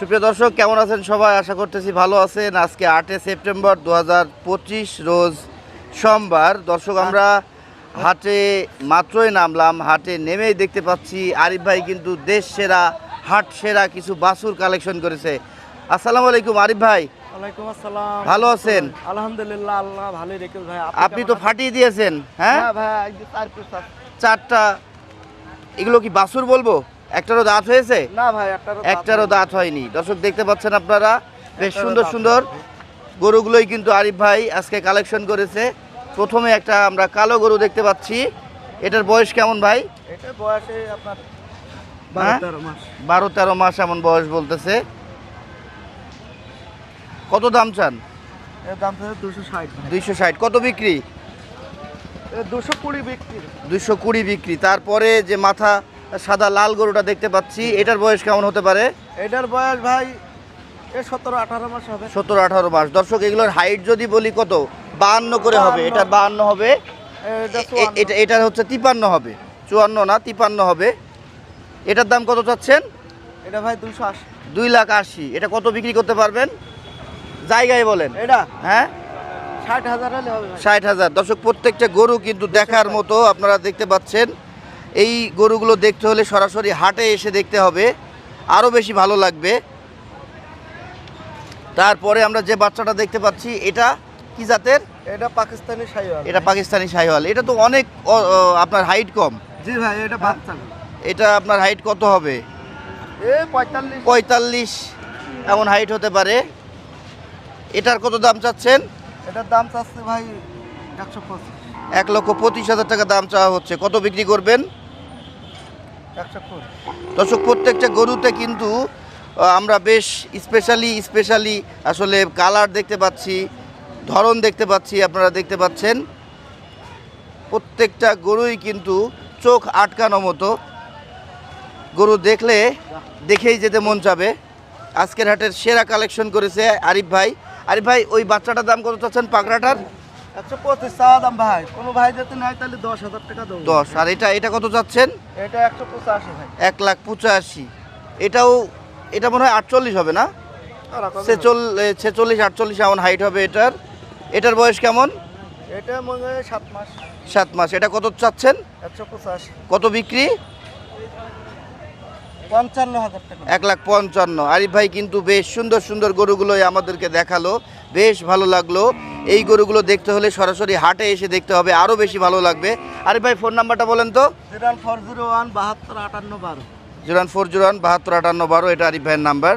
সুপ্রিয় দর্শক কেমন আছেন সবাই? আশা করতেছি ভালো আছেন। আজকে আটে সেপ্টেম্বর দু হাজার পঁচিশ রোজ সোমবার। দর্শক আমরা হাটে মাত্রই নামলাম। হাটে নেমেই দেখতে পাচ্ছি আরিফ ভাই কিন্তু দেশ সেরা হাট সেরা কিছু বাসুর কালেকশন করেছে। আসসালামু আলাইকুম আরিফ ভাই। ওয়ালাইকুম আসসালাম। ভালো আছেন? আলহামদুলিল্লাহ আল্লাহ ভালোই রেখে ভাই আপনি তো ফাটিয়ে দিয়েছেন হ্যাঁ? হ্যাঁ ভাই। চারটা। এগুলো কি বাসুর বলব? একটারও দাঁত হয়েছে? না ভাই একটারও একটারও দাঁত হয়নি। দর্শক দেখতে পাচ্ছেন আপনারা বেশ সুন্দর সুন্দর গরুগুলোই কিন্তু আরিফ ভাই আজকে কালেকশন করেছে। প্রথমে একটা আমরা কালো গরু দেখতে পাচ্ছি। এটার বয়স কেমন ভাই? এটা বয়সে আপনার হ্যাঁ? বারো তেরো মাস। এমন বয়স বলতেছে। কত দাম চান? দুইশো ষাট। কত বিক্রি? দুশো কুড়ি বিক্রি। দুশো কুড়ি বিক্রি। তারপরে যে মাথা সাদা লাল গরুটা দেখতে পাচ্ছি। এটার বয়স কেমন হতে পারে? এটার বয়স ভাই সতেরো আঠারো মাস হবে। সতেরো আঠারো মাস। দর্শক এগুলোর হাইট যদি বলি কত? বাহান্ন করে হবে। 52 এটার বাহান্ন হবে। এটা এটা হচ্ছে তিপান্ন হবে। চুয়ান্ন না তিপান্ন হবে। এটার দাম কত চাচ্ছেন? এটা ভাই দুশো আশি। দুই লাখ আশি। এটা কত বিক্রি করতে পারবেন? জায়গায় বলেন। এটা? হ্যাঁ? ষাট হাজার ষাট হাজার। দর্শক প্রত্যেকটা গরু কিন্তু দেখার মতো আপনারা দেখতে পাচ্ছেন। এই গরুগুলো দেখতে হলে সরাসরি হাটে এসে দেখতে হবে। আরও বেশি ভালো লাগবে। তারপরে আমরা যে বাচ্চাটা দেখতে পাচ্ছি এটা কি জাতের? এটা পাকিস্তানি শাহিওয়াল এটা পাকিস্তানি শাহিওয়াল এটা তো অনেক আপনার হাইট কম। জি ভাই এটা বাচ্চা। এটা আপনার হাইট কত হবে? এ পঁয়তাল্লিশ। এমন হাইট হতে পারে। এটার কত দাম চাচ্ছেন? এটার দাম চাচ্ছে ভাই একশো এক লক্ষ পঁচিশ হাজার টাকা দাম চাওয়া হচ্ছে। কত বিক্রি করবেন? দর্শক, প্রত্যেকটা গরুতে কিন্তু আমরা বেশ স্পেশালি স্পেশালি আসলে কালার দেখতে পাচ্ছি, ধরন দেখতে পাচ্ছি, আপনারা দেখতে পাচ্ছেন। প্রত্যেকটা গরুই কিন্তু চোখ আটকানো মতো। গরু দেখলে দেখেই যেতে মন চাবে। আজকের হাটের সেরা কালেকশন করেছে আরিফ ভাই। আরিফ ভাই, ওই বাচ্চাটার দাম কত চাচ্ছেন? পাকড়াটার? একশো পঁচিশ চাওয়া দাম ভাই। কোনো ভাই যদি নেয় তাহলে দশ হাজার টাকা দেবো। দশ আর এটা এটা কত চাচ্ছেন এটা একশো পঁচাশি ভাই। এক লাখ পঁচাশি। এটাও এটা মনে হয় আটচল্লিশ হবে না? ছেচল ছেচল্লিশ আটচল্লিশ এমন হাইট হবে এটার। এটার বয়স কেমন? এটা মনে হয় সাত মাস। সাত মাস। এটা কত চাচ্ছেন? একশো পঁচাশি। কত বিক্রি? পঞ্চান্ন হাজার টাকা। এক লাখ পঞ্চান্ন। আরিফ ভাই কিন্তু বেশ সুন্দর সুন্দর গরুগুলোই আমাদেরকে দেখাল। বেশ ভালো লাগল। এই গরুগুলো দেখতে হলে সরাসরি হাটে এসে দেখতে হবে আরও বেশি ভালো লাগবে। আরে ভাই ফোন নাম্বারটা বলেন তো। জিরান ফোর জিরো ওয়ান বাহাত্তর আটান্ন বারো। জিরান ফোর জিরো ওয়ান বাহাত্তর আটান্ন বারো এটা আরিফ ভাইয়ের নাম্বার।